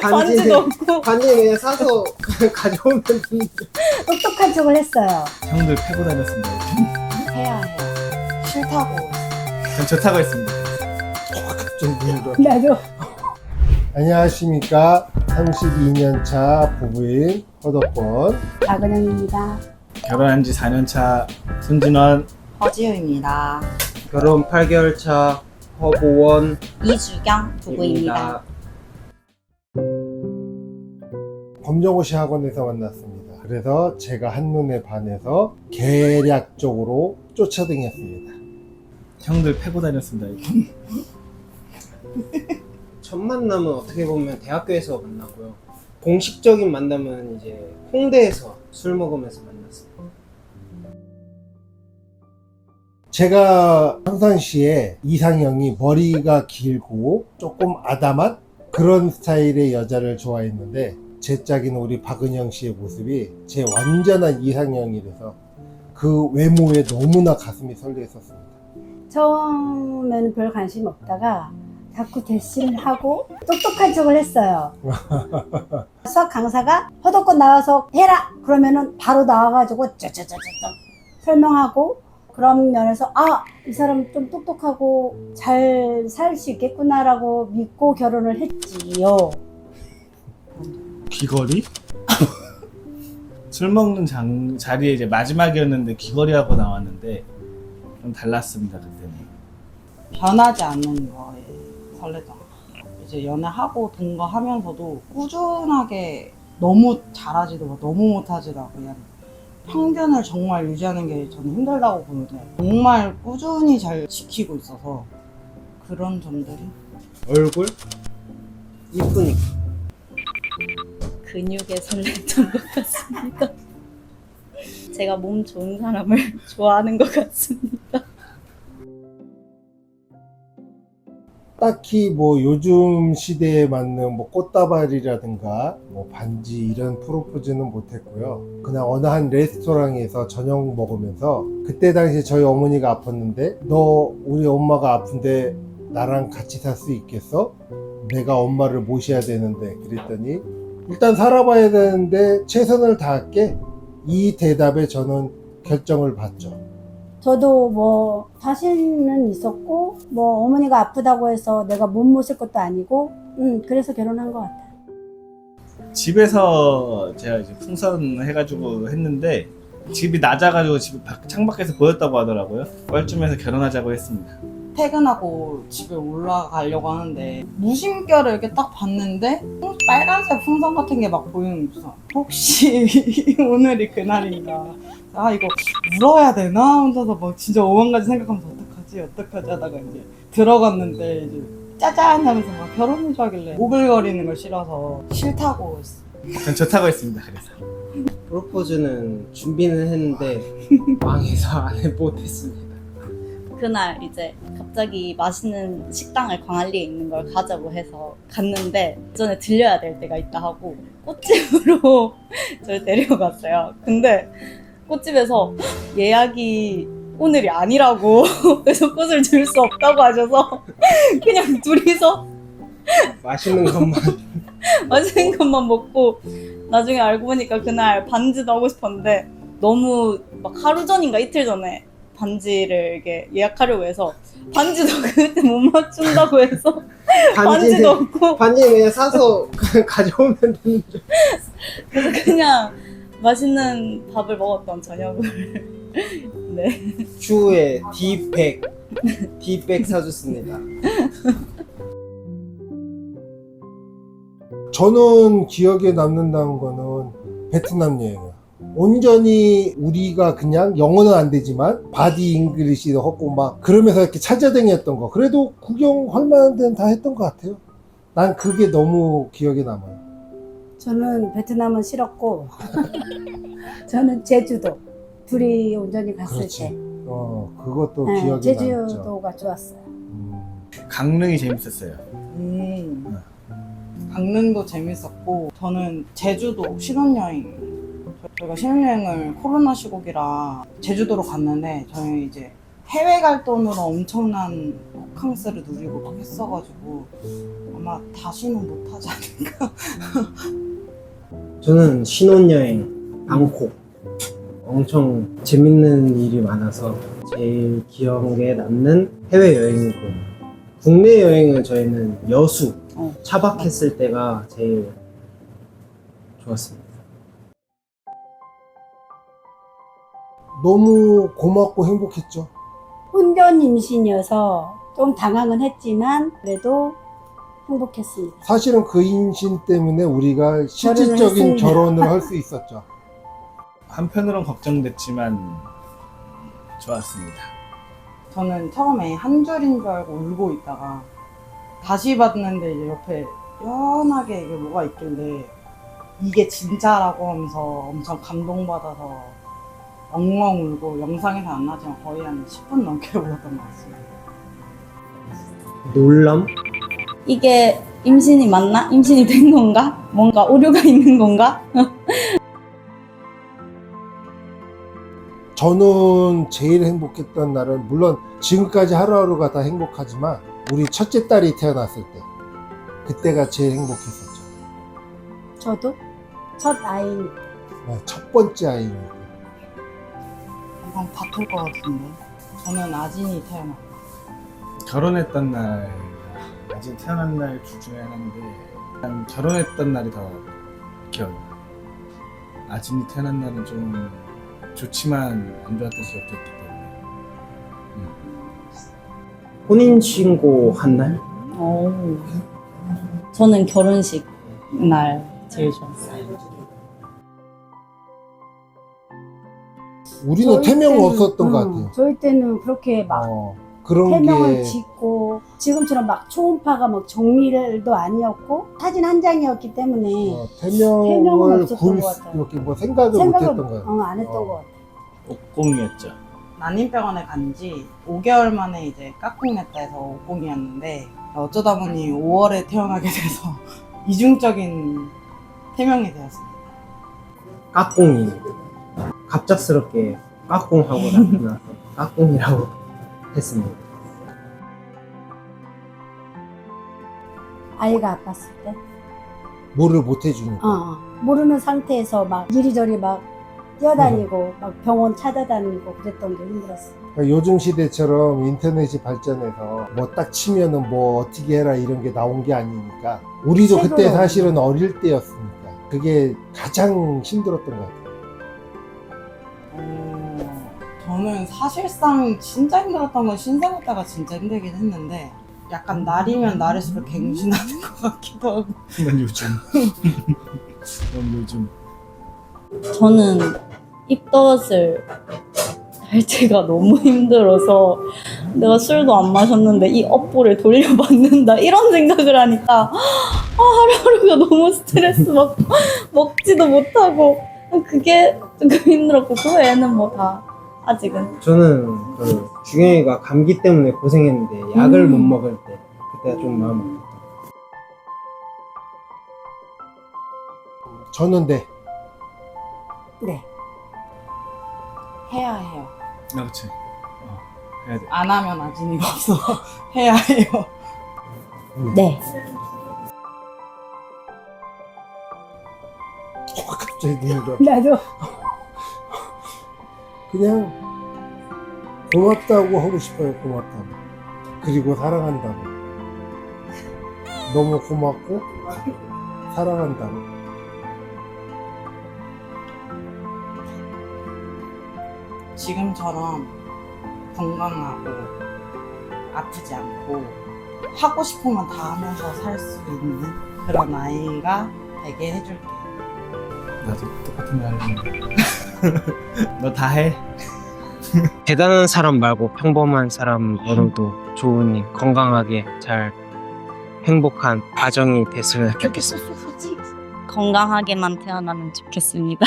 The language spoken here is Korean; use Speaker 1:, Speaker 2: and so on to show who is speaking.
Speaker 1: 반지도 없고
Speaker 2: 반지는 그냥 사서 가져오면 되는데.
Speaker 3: 똑똑한 척을 했어요.
Speaker 4: 형들 패고 다녔습니다.
Speaker 3: 해야 해요.
Speaker 1: 싫다고.
Speaker 4: 전 좋다고 했습니다.
Speaker 2: 좀 물어.
Speaker 3: 나도
Speaker 2: 안녕하십니까. 32년차 부부인 허덕권.
Speaker 3: 박은영입니다.
Speaker 4: 결혼한 지 4년 차 손진원
Speaker 1: 허지우입니다.
Speaker 2: 결혼 8개월 차 허보원.
Speaker 1: 이주경 부부입니다.
Speaker 2: 검정고 시 학원에서 만났습니다. 그래서 제가 한눈에 반해서 계략적으로 쫓아다녔습니다.
Speaker 4: 형들 패고 다녔습니다.
Speaker 5: 첫 만남은 어떻게 보면 대학교에서 만나고요. 공식적인 만남은 이제 홍대에서 술 먹으면서 만났어요.
Speaker 2: 제가 평상시에 이상형이 머리가 길고 조금 아담한 그런 스타일의 여자를 좋아했는데 제 짝인 우리 박은영 씨의 모습이 제 완전한 이상형이라서 그 외모에 너무나 가슴이 설레었습니다.
Speaker 3: 처음에는 별 관심 없다가 자꾸 대시를 하고 똑똑한 척을 했어요. 수학 강사가 허덕권 나와서 해라! 그러면은 바로 나와가지고 쩌쩌쩌쩌 설명하고 그런 면에서 아, 이 사람 좀 똑똑하고 잘 살 수 있겠구나라고 믿고 결혼을 했지요.
Speaker 4: 귀걸이? 술 먹는 장, 자리에 이제 마지막이었는데 귀걸이하고 나왔는데 좀 달랐습니다 그때는.
Speaker 1: 변하지 않는 거에 설레죠. 이제 연애하고 동거 하면서도 꾸준하게 너무 잘하지도 못- 너무 못하지도 않고 그냥 평균을 정말 유지하는 게 저는 힘들다고 보는데 정말 꾸준히 잘 지키고 있어서 그런 점들이
Speaker 5: 얼굴? 이쁘니까.
Speaker 6: 근육에 설렜던 것 같습니다. 제가 몸 좋은 사람을 좋아하는 것 같습니다.
Speaker 2: 딱히 뭐 요즘 시대에 맞는 뭐 꽃다발이라든가 뭐 반지 이런 프로포즈는 못했고요. 그냥 어느 한 레스토랑에서 저녁 먹으면서 그때 당시에 저희 어머니가 아팠는데 너 우리 엄마가 아픈데 나랑 같이 살 수 있겠어? 내가 엄마를 모셔야 되는데 그랬더니 일단 살아봐야 되는데 최선을 다할게 이 대답에 저는 결정을 받죠.
Speaker 3: 저도 뭐 자신은 있었고 뭐 어머니가 아프다고 해서 내가 못 모실 것도 아니고 음 그래서 결혼한 것 같아요.
Speaker 4: 집에서 제가 이제 풍선 해가지고 했는데 집이 낮아가지고 집 밖- 창밖에서 보였다고 하더라고요. 뻘쭘해서 결혼하자고 했습니다.
Speaker 1: 퇴근하고 집에 올라가려고 하는데 무심결을 이렇게 딱 봤는데 빨간색 풍선 같은 게 막 보이는 거죠. 혹시 오늘이 그날인가? 아 이거 물어야 되나? 혼자서 막 진짜 오만 가지 생각하면서 어떡하지 어떡하지 하다가 이제 들어갔는데 이제 짜잔 하면서 막 결혼해줘 하길래 오글거리는 걸 싫어서 싫다고 했어.
Speaker 4: 전 좋다고 했습니다. 그래서
Speaker 5: 프로포즈는 준비는 했는데 망해서 안 해 못했습니다.
Speaker 6: 그날 이제 갑자기 맛있는 식당을 광안리에 있는 걸 가자고 해서 갔는데 그 전에 들려야 될 때가 있다 하고 꽃집으로 저를 데려갔어요. 근데 꽃집에서 예약이 오늘이 아니라고 그래서 꽃을 줄 수 없다고 하셔서 그냥 둘이서
Speaker 5: 맛있는 것만
Speaker 6: 맛있는 것만 먹고 나중에 알고 보니까 그날 반지도 하고 싶었는데 너무 막 하루 전인가 이틀 전에 반지를 이게 예약하려고 해서 반지도 그때 못 맞춘다고 해서 반지도
Speaker 5: 반지는
Speaker 6: 없고
Speaker 5: 반지는 그냥 사서 가져오면 되는데.
Speaker 6: 그래서 그냥 맛있는 밥을 먹었던 저녁을 네
Speaker 5: 추후에 D백 D백 사줬습니다.
Speaker 2: 저는 기억에 남는다는 거는 베트남 여행이에요. 온전히 우리가 그냥 영어는 안 되지만 바디 잉글리시도 하고 막 그러면서 이렇게 찾아다녔던 거. 그래도 구경할 만한 데는 다 했던 것 같아요. 난 그게 너무 기억에 남아요.
Speaker 3: 저는 베트남은 싫었고 저는 제주도 둘이 온전히 갔을
Speaker 2: 그렇지.
Speaker 3: 때
Speaker 2: 어, 그것도
Speaker 3: 네,
Speaker 2: 기억에 남죠.
Speaker 3: 제주도가 좋았어요.
Speaker 2: 음,
Speaker 4: 강릉이 재밌었어요.
Speaker 1: 음. 강릉도 재밌었고 저는 제주도 신혼여행 저희가 신혼여행을 코로나 시국이라 제주도로 갔는데 저희 이제 해외 갈 돈으로 엄청난 호캉스를 누리고 막 했어가지고 아마 다시는 못하지 않을까.
Speaker 5: 저는 신혼여행 방콕 엄청 재밌는 일이 많아서 제일 기억에 남는 해외 여행이고 국내 여행은 저희는 여수
Speaker 1: 어.
Speaker 5: 차박했을 때가 제일 좋았습니다.
Speaker 2: 너무 고맙고 행복했죠.
Speaker 3: 혼전 임신이어서 좀 당황은 했지만 그래도 행복했습니다.
Speaker 2: 사실은 그 임신 때문에 우리가 실질적인
Speaker 3: 했습니다.
Speaker 2: 결혼을 할 수 있었죠.
Speaker 4: 한편으론 걱정됐지만 좋았습니다.
Speaker 1: 저는 처음에 한 줄인 줄 알고 울고 있다가 다시 봤는데 이제 옆에 연하게 이게 뭐가 있길래 이게 진짜라고 하면서 엄청 감동받아서 엉엉 울고 영상에서 안 나지만 거의 한 10분 넘게 울었던 것 같습니다.
Speaker 5: 놀람?
Speaker 6: 이게 임신이 맞나? 임신이 된 건가? 뭔가 오류가 있는 건가?
Speaker 2: 저는 제일 행복했던 날은 물론 지금까지 하루하루가 다 행복하지만 우리 첫째 딸이 태어났을 때 그때가 제일 행복했었죠.
Speaker 3: 저도 첫 아이니까
Speaker 2: 네, 첫 번째 아이니까.
Speaker 1: 이건 다툴 것 같은데 저는 아진이 태어났고
Speaker 4: 결혼했던 날, 아직 태어난 날 둘 중에 하나인데 난 결혼했던 날이 더 기억나. 아진이 태어난 날은 좀 좋지만 안 좋았던 기억도 있기 때문에.
Speaker 5: 혼인 신고 한 날?
Speaker 6: 오. 저는 결혼식 날 제일 좋았어요.
Speaker 2: 우리는
Speaker 3: 저희
Speaker 2: 태명
Speaker 3: 때는,
Speaker 2: 없었던 것
Speaker 3: 음,
Speaker 2: 같아요.
Speaker 3: 저희 때는 그렇게 막
Speaker 2: 어, 그런
Speaker 3: 태명을
Speaker 2: 게
Speaker 3: 짓고 지금처럼 막 초음파가 막 정밀도 아니었고 사진 한 장이었기 때문에
Speaker 2: 어,
Speaker 3: 태명은
Speaker 2: 태명을
Speaker 3: 없었던
Speaker 2: 구울
Speaker 3: 것
Speaker 2: 수
Speaker 3: 같아요.
Speaker 2: 이렇게 뭐 생각을
Speaker 3: 생각을
Speaker 2: 못했던 거예요.
Speaker 3: 어, 안 했던
Speaker 2: 어.
Speaker 3: 것 같아요.
Speaker 4: 옥공이었죠.
Speaker 1: 난임병원에 간 지 5개월 만에 이제 깍꿍 냈다 해서 옥공이었는데 어쩌다 보니 5월에 태어나게 돼서 이중적인 태명이 되었습니다.
Speaker 5: 까꿍이 갑작스럽게 까꿍하고 나타나서 까꿍이라고 했습니다.
Speaker 3: 아이가 아팠을 때
Speaker 2: 뭐를 못 해주니까.
Speaker 3: 어, 어. 모르는 상태에서 막 이리저리 막 뛰어다니고 막 병원 찾아다니고 그랬던 게 힘들었어요.
Speaker 2: 그러니까 요즘 시대처럼 인터넷이 발전해서 뭐 딱 치면은 뭐 어떻게 해라 이런 게 나온 게 아니니까 우리도 그때
Speaker 3: 책으로.
Speaker 2: 사실은 어릴 때였으니까 그게 가장 힘들었던 것 같아요.
Speaker 1: 저는 사실상 진짜 힘들었던 건 신생아 때가 진짜 힘들긴 했는데 약간 날이면 날일수록 갱신하는 것 같기도 하고
Speaker 4: 넌 요즘. 넌 요즘.
Speaker 6: 저는 입덧을 할 때가 너무 힘들어서 내가 술도 안 마셨는데 이 업보를 돌려받는다 이런 생각을 하니까 아, 하루하루가 너무 스트레스 받고 먹지도 못하고 그게 조금 힘들었고 그 외에는 뭐 다 아직은
Speaker 5: 저는 그 중영이가 감기 때문에 고생했는데 약을
Speaker 3: 음.
Speaker 5: 못 먹을 때 그때가 좀 마음 아팠다.
Speaker 2: 저는 네.
Speaker 3: 네.
Speaker 1: 해야 해요.
Speaker 4: 아, 그치. 어, 해야 돼.
Speaker 1: 안 하면 아진이가 없어 해야 해요.
Speaker 6: 네
Speaker 2: 갑자기 눈물
Speaker 3: 나도
Speaker 2: 그냥 고맙다고 하고 싶어요. 고맙다고. 그리고 사랑한다고. 너무 고맙고 사랑한다고.
Speaker 1: 지금처럼 건강하고 아프지 않고 하고 싶으면 다 하면서 살 수 있는 그런 아이가 되게 해줄게.
Speaker 4: 나도 똑같은 말 하려는데. 너 다 해.
Speaker 5: 대단한 사람 말고 평범한 사람으로도 좋으니 건강하게 잘 행복한 가정이 됐으면 좋겠습니다.
Speaker 6: 건강하게만 태어나면 좋겠습니다.